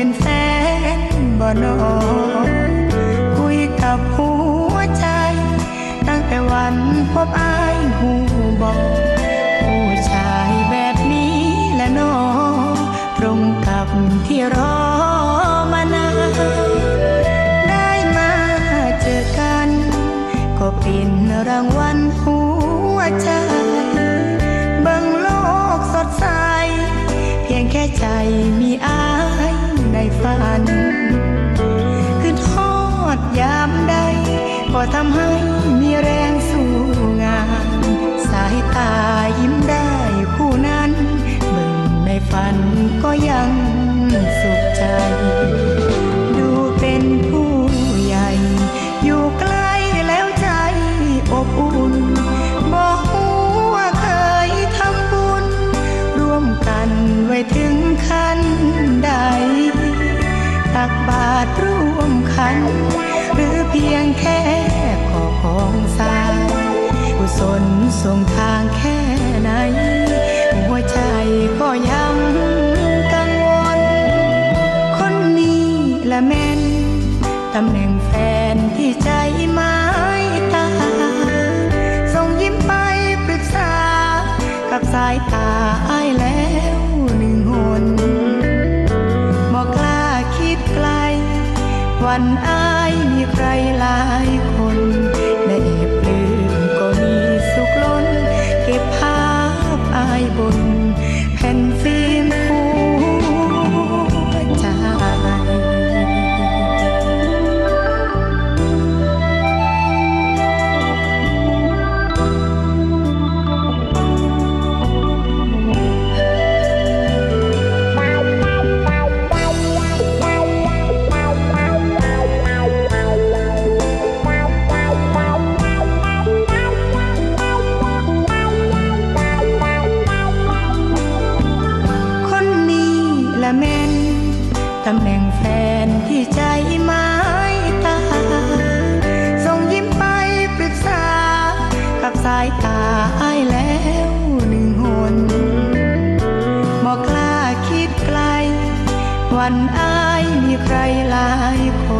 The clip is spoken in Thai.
เป็นแฟนบ่นอคุยกับหัวใจ ตั้งแต่วันพบอายหูบอกผู้ชายแบบนี้และนอตรงกับที่รอมานานได้มาเจอกัน ก็เป็นรางวัลหัวใจ ก็ทำให้มีแรงสู้งาน สายตายิ้มได้คู่นั้นเบิ่งในฝันก็ยังสุขใจ ดูเป็นผู้ใหญ่ อยู่ใกล้แล้วใจอบอุ่น บอกว่าเคยทำบุญ ร่วมกันไว้ถึงขั้นใด ตักบาตรร่วมขัน หรือเพียงแค่ขอของสายกุศลส่งทางแค่ไหน หัวใจก็ยังกังวล คนนี้ละแม่นตำแหน่งแฟนที่ใจไม้ตา ส่งยิ้มไปปรึกษา กับสายตาอายแล้วหนึ่งหนบอกกล้าคิดไกล วันอา ใครหลายคนำแหน่งแฟนที่ใจไม้ตา ส่งยิ้มไปปรึกษา กับสายตาอายแล้วหนึ่งหนบอกกล้าคิดไกล วันอายมีใครหลายคน